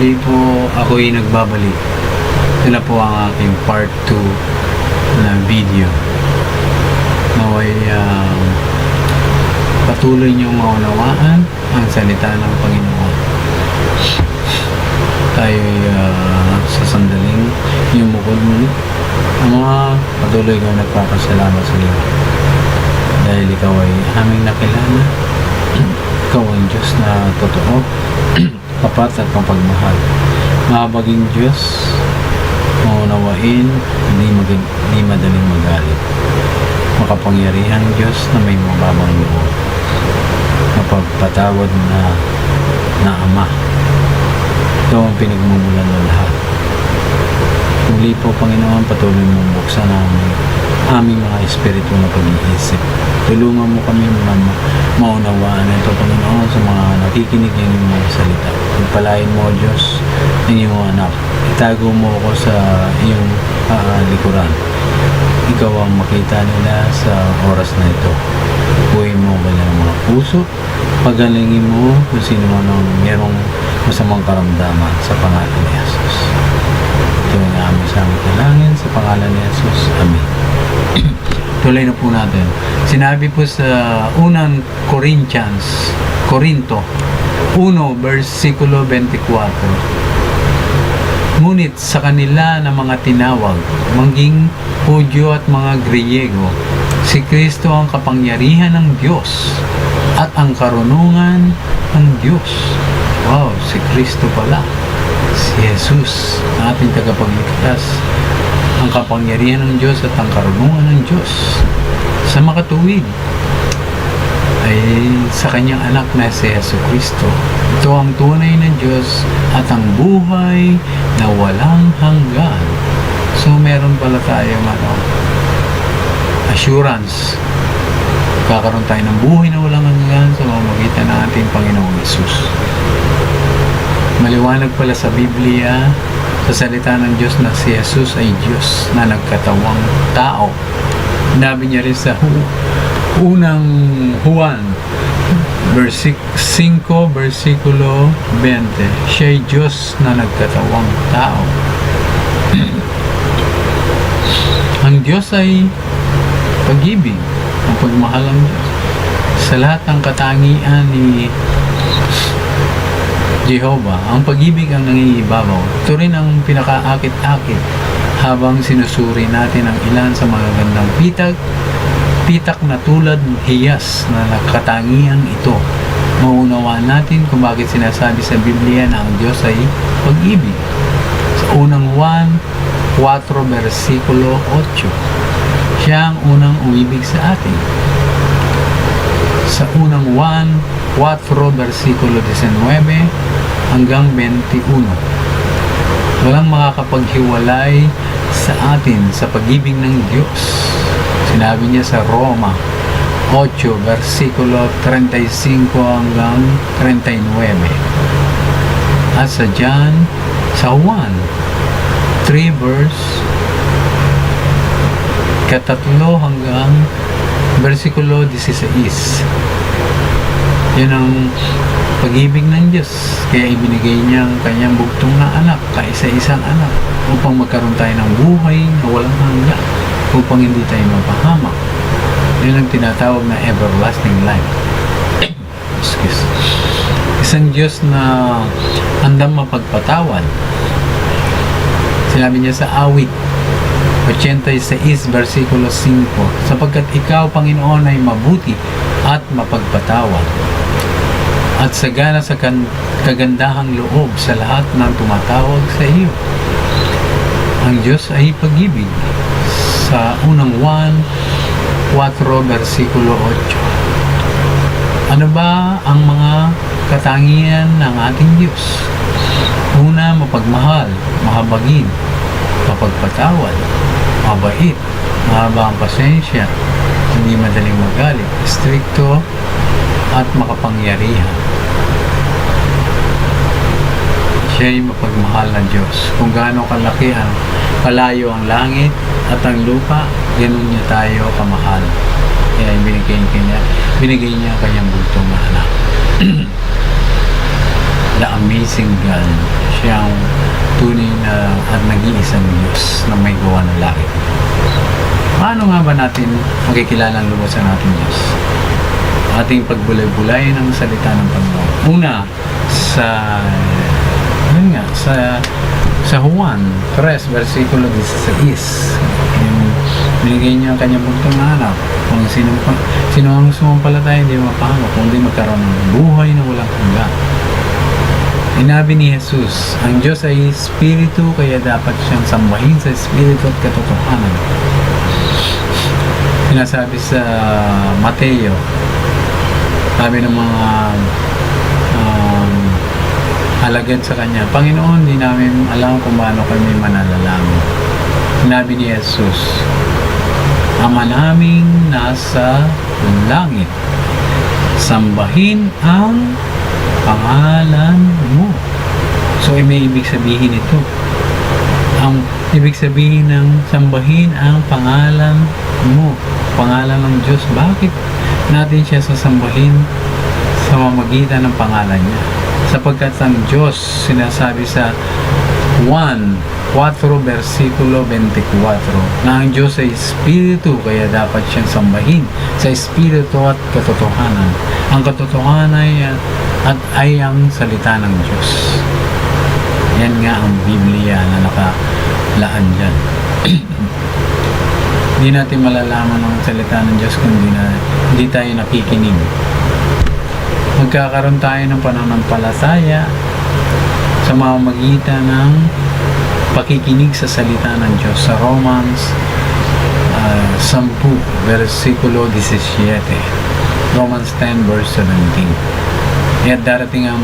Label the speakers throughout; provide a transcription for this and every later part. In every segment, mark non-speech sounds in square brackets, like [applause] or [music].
Speaker 1: muli po ako'y nagbabalik. Ito po ang aking part 2 na video. Naway um, patuloy niyong maunawaan ang salita ng Panginoon. Tayo sa sandaling yumukod muli. Ama, patuloy ko nagpapasalamat sa iyo. Dahil ikaw ay aming nakilala. [clears throat] Ikaw ang Diyos na totoo, [clears throat] kapat at mapagmahal. Mahabaging Diyos, maunawain, hindi, mag- hindi madaling magalit. Makapangyarihan Diyos na may mababang loob. Mapagpatawad na na Ama. Ito ang pinagmumulan ng lahat. Muli po, Panginoon, patuloy mong buksan ang aming mga espiritu na pag-iisip. Tulungan mo kami na ma- maunawaan ito, Panginoon, sa mga nakikinig ng mga salita. Pagpalain mo, Diyos, ng iyong anak. Itago mo ako sa iyong ah, likuran. Ikaw ang makita nila sa oras na ito. Buhay mo ang kanilang mga puso. Pagalingin mo kung sino man ang merong masamang karamdaman sa pangalan ni Jesus. Ito ang aming sa aming talangin sa pangalan ni Jesus. Amen. [clears throat] Tuloy na po natin. Sinabi po sa unang Corinthians, Corinto, 1, versikulo 24. Ngunit sa kanila na mga tinawag, mangging Hudyo at mga Griyego, si Kristo ang kapangyarihan ng Diyos at ang karunungan ng Diyos. Wow, si Kristo pala. Si Jesus, ang ating tagapagligtas. Ang kapangyarihan ng Diyos at ang karunungan ng Diyos sa makatuwid ay sa kanyang anak na si Yesu Kristo. Ito ang tunay na Diyos at ang buhay na walang hanggan. So meron pala tayong ano, assurance. Kakaroon tayo ng buhay na walang hanggan sa pamamagitan ng ating Panginoong Yesus. Maliwanag pala sa Biblia, sa salita ng Diyos na si Jesus ay Diyos na nagkatawang tao. Sinabi niya rin sa unang Juan, versik 5, versikulo 20. Siya ay Diyos na nagkatawang tao. [clears throat] Ang Diyos ay pag-ibig, ang pagmahal ng Diyos. Sa lahat ng katangian ni Jehovah, ang pag-ibig ang nangingibabaw. Ito rin ang pinakaakit-akit habang sinusuri natin ang ilan sa mga gandang pitag, pitak na tulad ng hiyas na nakatangian ito. Maunawaan natin kung bakit sinasabi sa Biblia na ang Diyos ay pag-ibig. Sa unang 1, 4 versikulo 8. Siya ang unang umibig sa atin. Sa unang 1, 4 versikulo 19 hanggang 21. Walang makakapaghiwalay sa atin sa pag-ibig ng Diyos. Sinabi niya sa Roma 8 versikulo 35 hanggang 39. At sa John sa 1 3 verse katatlo hanggang versikulo 16. Yan ang pag-ibig ng Diyos. Kaya ibinigay niya ang kanyang bugtong na anak, kaisa-isang anak, upang magkaroon tayo ng buhay na walang hanggan, upang hindi tayo mapahamak. Yan ang tinatawag na everlasting life. Excuse. Isang Diyos na handang mapagpatawan. Sinabi niya sa awit, 86 versikulo 5 sapagkat ikaw Panginoon ay mabuti at mapagpatawad at sagana sa kagandahang loob sa lahat ng tumatawag sa iyo. Ang Diyos ay pag-ibig sa unang 1 4 versikulo 8 ano ba ang mga katangian ng ating Diyos? Una mapagmahal mahabagin mapagpatawad mabait, mahaba ang pasensya, hindi madaling magalit, stricto at makapangyarihan. Siya ay mapagmahal ng Diyos. Kung gaano kalaki ang kalayo ang langit at ang lupa, ganun niya tayo kamahal. Kaya binigay niya, binigay niya ang kanyang bugtong na anak. [clears throat] The amazing God. siyang tunay na at nag-iisang Diyos na may gawa ng langit. Paano nga ba natin makikilala ang lubos sa ating Diyos? Ating pagbulay-bulay ng salita ng Panginoon. Una, sa sa sa Juan 3, versikulo 16 yung binigay niya ang kanyang buntong na anak kung sino, pa, sino ang sumampalataya hindi mapahamak. Kundi magkaroon ng buhay na walang hanggan. Inabi ni Jesus, ang Diyos ay Espiritu kaya dapat siyang sambahin sa Espiritu at katotohanan. Sinasabi sa Mateo, sabi ng mga um, alagad sa kanya, Panginoon, di namin alam kung paano kami manalangin. Sinabi ni Jesus, Ama naming nasa langit, sambahin ang pangalan mo. So, eh, may ibig sabihin ito. Ang ibig sabihin ng sambahin ang pangalan mo. Pangalan ng Diyos. Bakit natin siya sasambahin sa mamagitan ng pangalan niya? Sapagkat ang Diyos, sinasabi sa 1, 4 versikulo 24 na ang Diyos ay Espiritu kaya dapat siyang sambahin sa Espiritu at katotohanan. Ang katotohanan ay, at ay ang salita ng Diyos. Yan nga ang Biblia na nakalaan dyan. [clears throat] hindi natin malalaman ang salita ng Diyos kung hindi, na, hindi tayo nakikinig. Magkakaroon tayo ng pananampalataya sa mamamagitan ng pakikinig sa salita ng Diyos sa Romans uh, 10 versikulo 17 Romans 10 verse 17 Kaya darating ang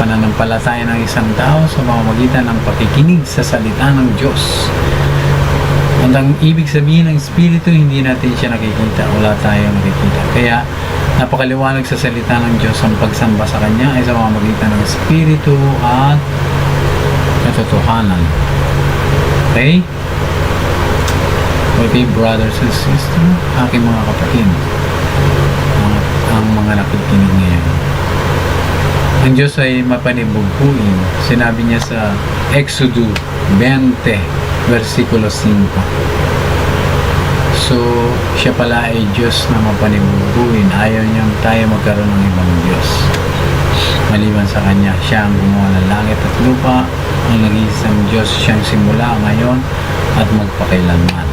Speaker 1: pananampalataya ng isang tao sa pamamagitan ng pakikinig sa salita ng Diyos at ang ibig sabihin ng Espiritu, hindi natin siya nakikita. Wala tayo nakikita. Kaya, napakaliwanag sa salita ng Diyos ang pagsamba sa Kanya ay sa pamamagitan ng Espiritu at katotohanan. Okay? Okay, brothers and sisters, aking mga kapatid, ang, ang mga nakikinig ngayon. Ang Diyos ay mapanibughuin. Sinabi niya sa Exodo 20, versikulo 5. So, siya pala ay Diyos na mapanibughuin. Ayaw niyang tayo magkaroon ng ibang Diyos. Maliban sa Kanya, siya ang gumawa ng langit at lupa, ang nag-iisang Diyos siyang simula ngayon at magpakailanman.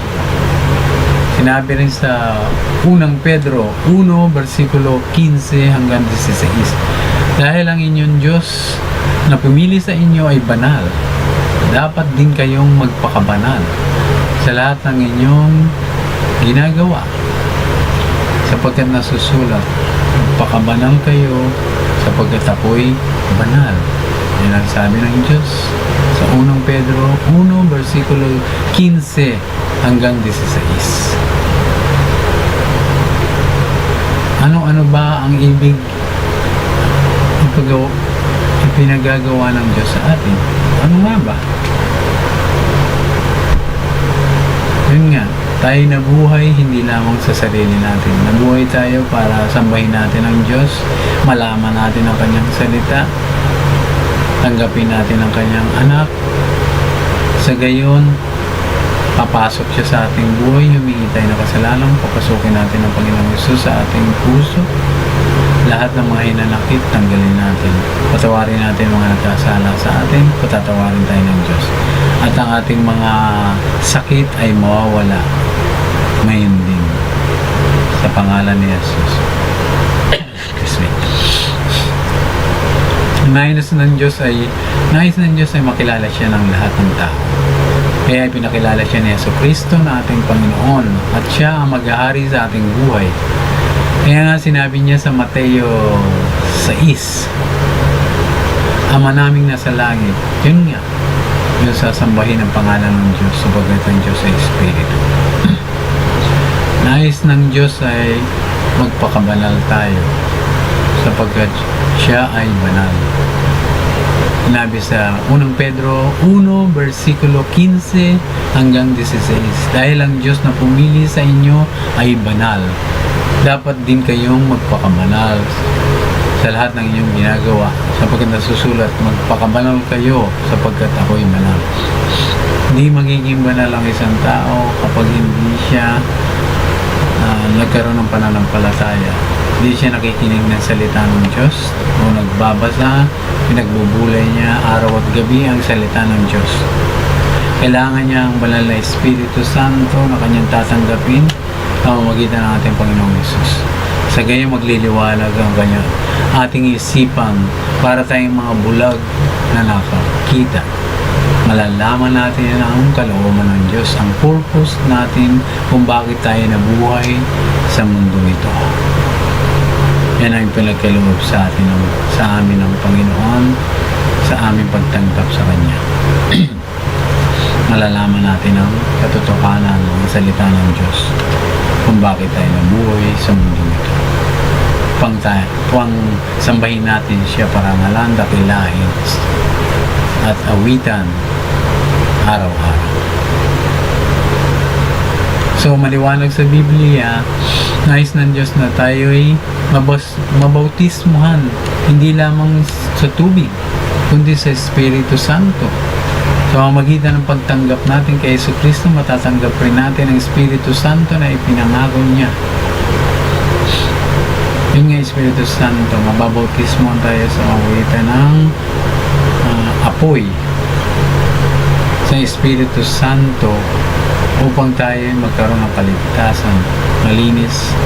Speaker 1: Sinabi rin sa unang Pedro 1, versikulo 15 hanggang 16. Dahil ang inyong Diyos na pumili sa inyo ay banal, dapat din kayong magpakabanal sa lahat ng inyong ginagawa. Sapagkat nasusulat, magpakabanal kayo sapagkat ako'y banal. Yan ang sabi ng Diyos sa unang Pedro 1, versikulo 15 hanggang 16. Ano-ano ba ang ibig ipagawa, ipinagagawa ng Diyos sa atin? Ano nga ba? Yun nga, tayo nabuhay hindi lamang sa sarili natin. Nabuhay tayo para sambahin natin ang Diyos, malaman natin ang kanyang salita, tanggapin natin ang kanyang anak. Sa gayon, papasok siya sa ating buhay, humingi tayo ng kasalanan, papasukin natin ang Panginoong Isus sa ating puso. Lahat ng mga hinanakit, tanggalin natin. Patawarin natin mga nagkasala sa atin, patatawarin tayo ng Diyos. At ang ating mga sakit ay mawawala. Ngayon din. Sa pangalan ni Jesus. Excuse me. Nais ng Diyos ay nais ng Diyos ay makilala siya ng lahat ng tao. Kaya pinakilala siya ni Yeso Kristo na ating Panginoon at siya ang mag-aari sa ating buhay. Kaya nga sinabi niya sa Mateo 6, Ama naming nasa langit, yun nga, yung sasambahin ang pangalan ng Diyos sabagat ang Diyos ay Espiritu. [clears throat] Nais ng Diyos ay magpakabanal tayo sapagkat siya ay banal. Sinabi sa 1 Pedro 1, versikulo 15 hanggang 16. Dahil ang Diyos na pumili sa inyo ay banal, dapat din kayong magpakabanal sa lahat ng inyong ginagawa sapagkat nasusulat magpakabanal kayo sapagkat ako'y banal hindi magiging banal ang isang tao kapag hindi siya ah, nagkaroon ng pananampalataya. Hindi siya nakikinig ng salita ng Diyos o nagbabasa pinagbubulay niya araw at gabi ang salita ng Diyos. Kailangan niya ang banal na Espiritu Santo na kanyang tatanggapin pamamagitan ng ating Panginoong Yesus. Sa ganyan magliliwalag ang kanya ating isipan para tayong mga bulag na nakakita. Malalaman natin ang kalooban ng Diyos, ang purpose natin kung bakit tayo nabuhay sa mundo ito. Yan ang pinagkaloob sa atin ng, sa amin ng Panginoon sa aming pagtanggap sa Kanya. [clears throat] Malalaman natin ang katotohanan ng salita ng Diyos kung bakit tayo nabuhay sa mundo ito. Pang, pang sambahin natin siya parangalan, dakilahin at awitan araw-araw. So, maliwanag sa Biblia, nais ng Diyos na tayo'y mabas, mabautismuhan, hindi lamang sa tubig, kundi sa Espiritu Santo. Sa pamamagitan ng pagtanggap natin kay Yesu Kristo, matatanggap rin natin ang Espiritu Santo na ipinangako niya. Yun nga Espiritu Santo, mababautismuhan tayo sa pamamagitan ng ah, apoy sa Espiritu Santo upang tayo magkaroon ng kaligtasan, malinis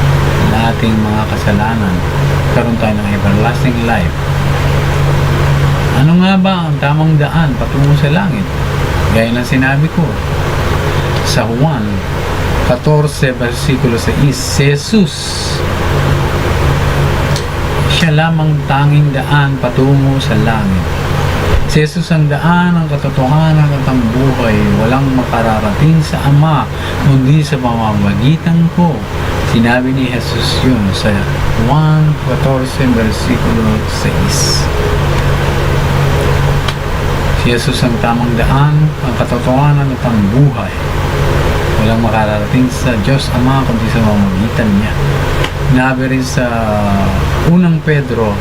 Speaker 1: na ating mga kasalanan, karoon tayo ng everlasting life. Ano nga ba ang tamang daan patungo sa langit? Gaya ng sinabi ko, sa Juan 14 versikulo 6, si Jesus siya lamang tanging daan patungo sa langit. Si Jesus ang daan, ang katotohanan at ang buhay. Walang makararating sa Ama, kundi sa pamamagitan ko. Sinabi ni Jesus yun sa 1.14 versikulo 6. Si Jesus ang tamang daan, ang katotohanan at ang buhay. Walang makararating sa Diyos Ama kundi sa pamamagitan niya. Sinabi rin sa unang Pedro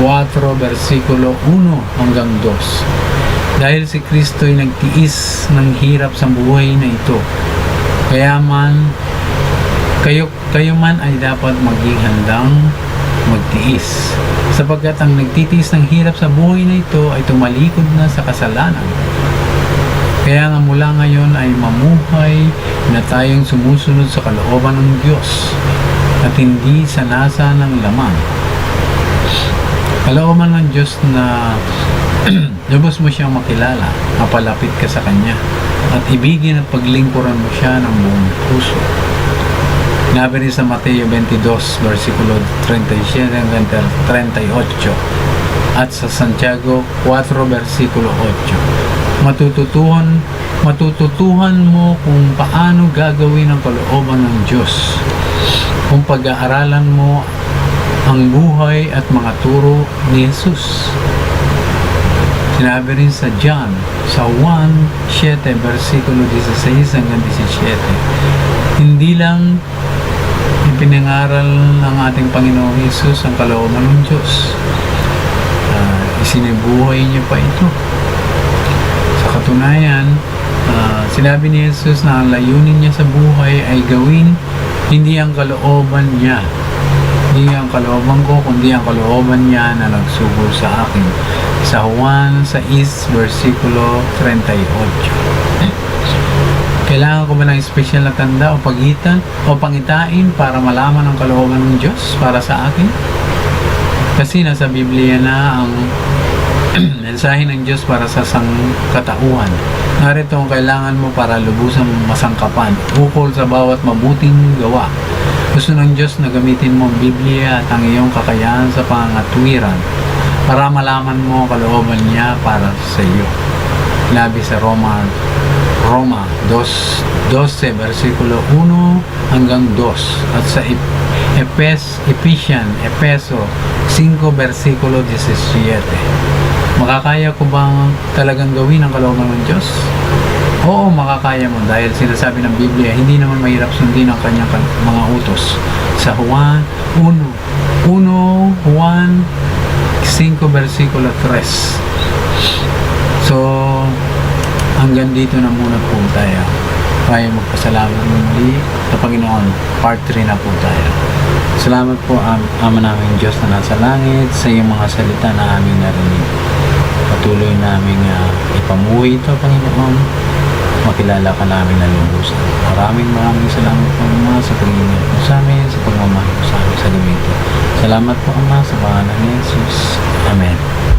Speaker 1: 4 versikulo 1 hanggang 2. Dahil si Kristo ay nagtiis ng hirap sa buhay na ito. Kaya man kayo, kayo man ay dapat maging handang magtiis. Sapagkat ang nagtitiis ng hirap sa buhay na ito ay tumalikod na sa kasalanan. Kaya nga mula ngayon ay mamuhay na tayong sumusunod sa kalooban ng Diyos at hindi sa nasa ng laman. Kalooban ng Diyos na [clears throat] lubos mo siyang makilala, mapalapit ka sa Kanya, at ibigin at paglingkuran mo siya ng buong puso. Sinabi rin sa Mateo 22, versikulo 37 hanggang 38 at sa Santiago 4, versikulo 8. Matututuhan, matututuhan mo kung paano gagawin ang kalooban ng Diyos. Kung pag-aaralan mo ang buhay at mga turo ni Jesus. Sinabi rin sa John, sa 1.7, versikulo 16 hanggang 17. Hindi lang ipinangaral ng ating Panginoong Yesus ang kalooban ng Diyos. Ah, isinibuhay niya pa ito. Sa katunayan, ah, sinabi ni Jesus na ang layunin niya sa buhay ay gawin hindi ang kalooban niya. Hindi ang kalooban ko, kundi ang kalooban niya na nagsugo sa akin. Sa Juan 6, versikulo 38. Kailangan ko ba ng espesyal na tanda o pagitan o pangitain para malaman ang kalooban ng Diyos para sa akin? Kasi nasa Biblia na ang [clears throat] mensahe ng Diyos para sa sangkatauhan. Narito ang kailangan mo para lubusang masangkapan ukol sa bawat mabuting gawa. Gusto ng Diyos na gamitin mo ang Biblia at ang iyong kakayahan sa pangatwiran para malaman mo ang kalooban niya para sa iyo. Labi sa Roma Roma 2, 12, versikulo 1 hanggang 2 at sa Ep- Epes, Ephesian, Epeso 5, versikulo 17. Makakaya ko bang talagang gawin ang kalooban ng Diyos? Oo, makakaya mo dahil sinasabi ng Biblia, hindi naman mahirap sundin ang kanyang mga utos. Sa Juan 1, 1, Juan 5 versikulo 3. So, hanggang dito na muna po tayo. Tayo magpasalamat muli sa Panginoon. Part 3 na po tayo. Salamat po, Am- Ama namin Diyos na nasa langit, sa iyong mga salita na aming narinig. Patuloy namin uh, ipamuhi ito, Panginoon. Makilala ka namin na lubusan. Maraming maraming salamat po, Ama, sa pag-iingat mo sa amin, sa pagmamahal mo sa amin sa ito. Salamat po, Ama, sa pangalan ni Jesus.